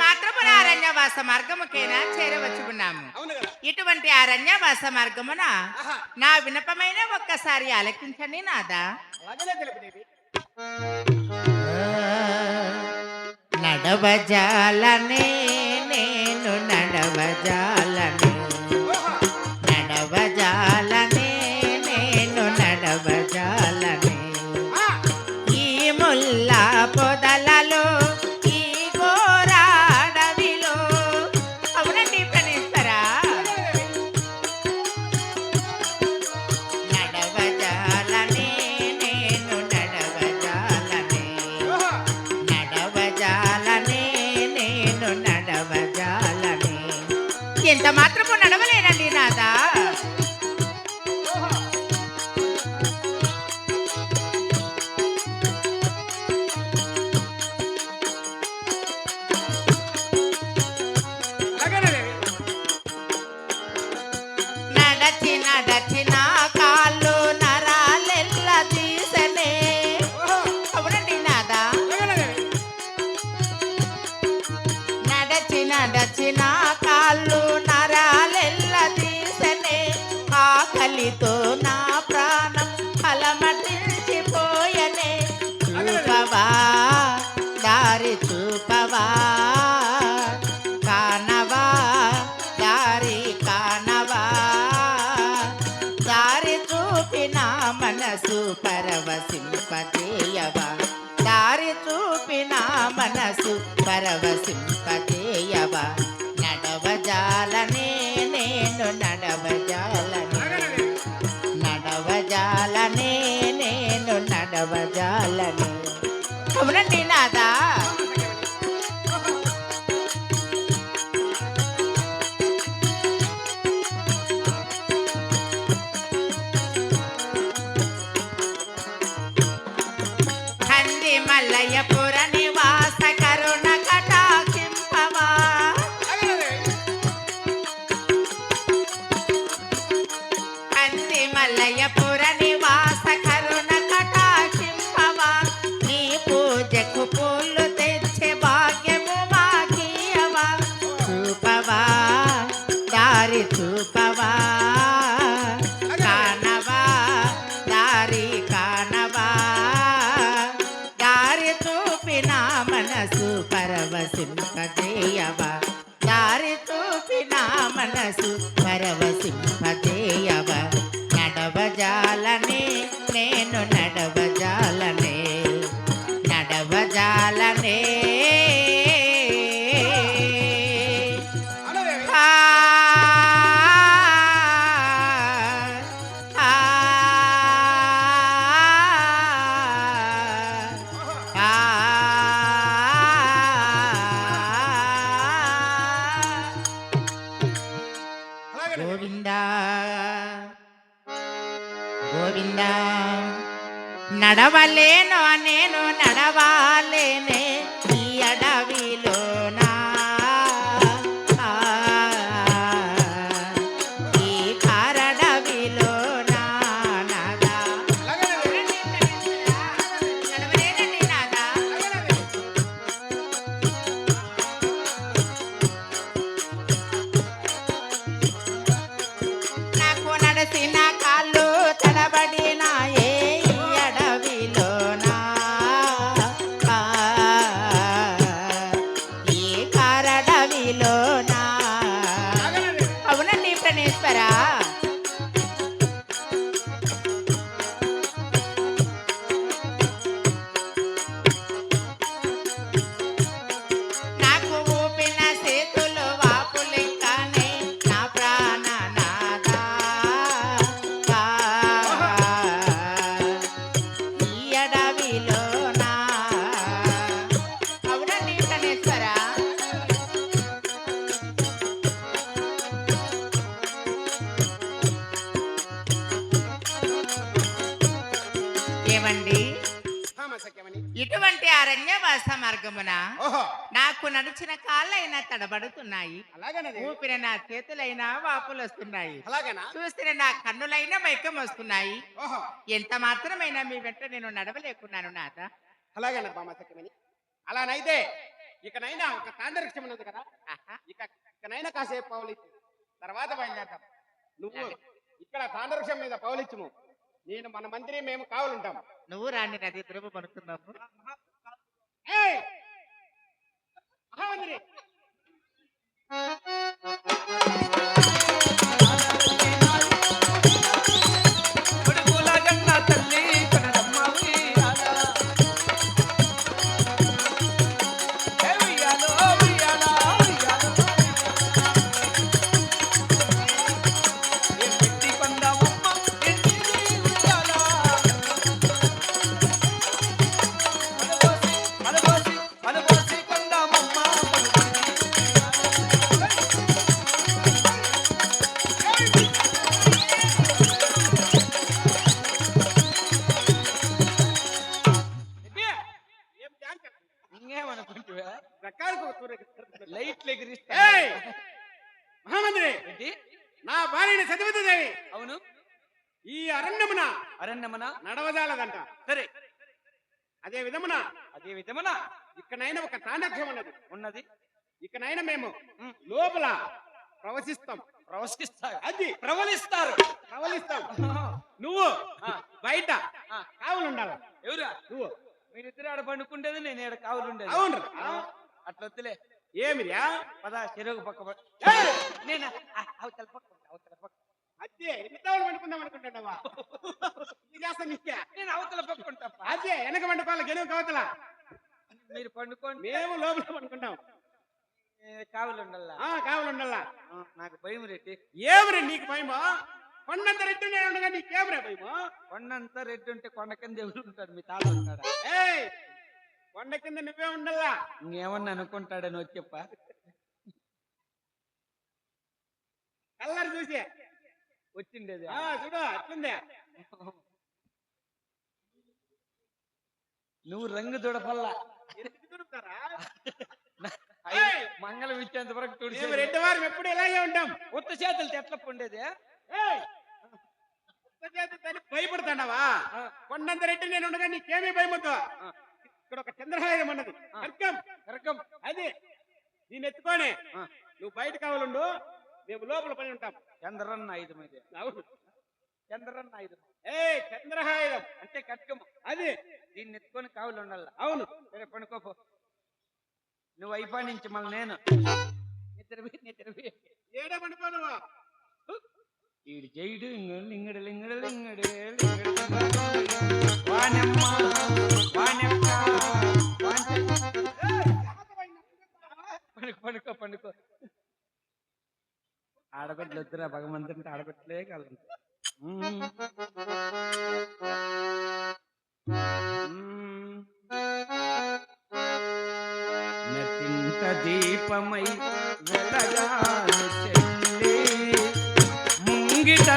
అరణ్యవాస మార్గముకైనా చేరవచ్చుకున్నాము ఇటువంటి అరణ్యవాస మార్గమున నా వినపమైన ఒక్కసారి ఆలకించండి నాదా. నడవజాలనే నేను నడవజాలనే. నడవజాలనే నేను నడవజాలనే. ఈ ముల్లా పొదలలో నడచిన కాళ్ళు నరాలెల్ల తీసనే ఆకలితో నా ప్రాణం కలమటించిపోయనే చూపవా దారి చూపవా కానవా దారి కానవా. దారి చూపిన మనసు పరవశింపజేయవా దారి చూపిన మనసు పరవశింపజేయవా నడవజాలనే నేను నడవజాలనే. నడవజాలనే నేను నడవజాలనే. అవునండి నాదా దారి గోవిందా. నడవలేను నేను నడవాలేనే. ఇటువంటి అరణ్యవాస మార్గమున నాకు నడిచిన కాళ్ళైనా తడబడుతున్నాయి. ఊపిన నా చేతులైనా వాపులు వస్తున్నాయి చూసిన నా కన్నులైనా మైకం వస్తున్నాయి ఓహో. ఎంత మాత్రమైనా మీ వెంట నేను నడవలేకున్నాను నాథ. అలాగనే అలానైతే ఇకనైనా ఒక తాండరిక్షం ఉన్నది కదా. ఇక ఇకనైనా కాసేపు పౌలిచ్చు. తర్వాత బయలుదేరదాం నువ్వు ఇక్కడ తాండరిక్షం మీద పౌలిచ్చుము. నేను మన మంత్రి మేము కావాలంటాం. నువ్వు రాణి నది ధ్రువ పడుతున్నావు ఏయ్! మహామంత్రి! అరణ్యమున నడవజాలదంట సరే. అదే విధమున అదే విధమున ఇకనైనా ఒక తాండక్షం ఉన్నది. ఉన్నది. ఇకనైనా మేము. లోపల ప్రవశిస్తాం. ప్రవశిస్తారు. అది ప్రవలిస్తారు ప్రవలిస్తాం నువ్వు. బయట. కావులు ఉండాలి ఎవరా? నువ్వు. మీరిద్దరు ఆడ పండుకుంటేది నేను ఈడ కావులు ఉండేది అవును. అట్లా వద్దులే ఏమిరా పద చెరువు పక్క! నేను అవతల పక్క అదే ఎన్ని తావులు పండుకుందాం అనుకుంటున్నావా? ఇది చేస్తా నీకే. నేను అవతల పక్క ఉంటాపా అదే వెనక పండుకోవాలి గెలువు కవతల మీరు పండుకోండి. మేము లోపల పండుకుంటాం ఏ, కావులు ఉండాలా ఆ కావులు ఉండాలా ఆ, నాకు భయం రెడ్డి ఏమిరి నీకు భయమో? కొండంత రెడ్డి ఉండగా నీకేమిరా భయమో? కొండంతా రెడ్డి ఉంటే కొండ కింద ఎవరు ఉంటాడు మీ తాత ఉంటాడా? ఏయ్ కొండ కింద నువ్వే ఉండాలా ఇంకేమన్నా అనుకుంటాడని వచ్చప్ప కల్లర్ చూసి. వచ్చిండేది. ఆ చూడు అట్లుందే. నువ్వు రంగు దుడపల్లా! మంగళం ఇచ్చేంత వరకు మేము తుడిచేది రెడ్డి వారం ఎప్పుడు ఇలాగే ఉంటాం. ఉత్త చేతులు ఎట్లా పండేది. ఆ. కొండంత రెడ్డి నేను ఉండగా నీకేమీ భయమొద్దు. ఇక్కడ ఒక చంద్రహాయం ఉన్నది. ఆ. అర్థం రకం అది. దీన్ని ఎత్తుకొని. నువ్వు బయట కావాలండు. మేము లోపల పని ఉంటాం. చంద్రన్న ఆయుధం ఇది. అవును. చంద్రన్న ఆయుధం. ఏ చంద్రహాయుధం. అంటే కట్కము అది. దీన్ని ఎత్తుకొని కావులు ఉండాల? అవును. సరే పండుకోపో. నువ్వు అయిపోయి నుంచి మళ్ళీ నేను. నిద్రపోయి నిద్రపోయి ఏడే నువ్వు ఈడు జైడు ఇంగడు లింగడు లింగడు లింగడు. లింగడు వానమ్మ వానమ్మ ఆడబిడ్డలు వద్దురా భగవంతుని ఆడబిడ్డలే కాదు. నటింత దీపమై వెలగాను చెల్లి ముంగిట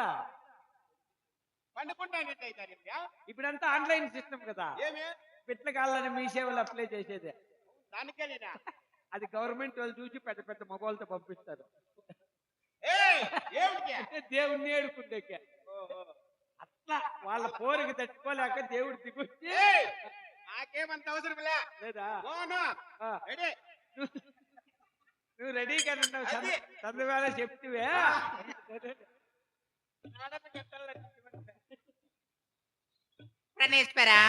అవుతారు ఇప్పుడంతా ఆన్లైన్ సిస్టమ్ కదా. ఏమి? పెట్ల కాళ్ళని మీ సేవలు అప్లై చేసేదే. అది గవర్నమెంట్ వాళ్ళు చూసి పెద్ద పెద్ద మొబైల్తో పంపిస్తారు. దేవుణ్ణి ఏడుకుంటే అట్లా వాళ్ళ పోరుకి తట్టుకోలేక దేవుడు దిగొచ్చి నాకేమంత అవసరం లేదా? నువ్వు- రెడీగా ఉన్నావు. చంద్రవేళ చెప్తివే. ప్రణేశ్వరా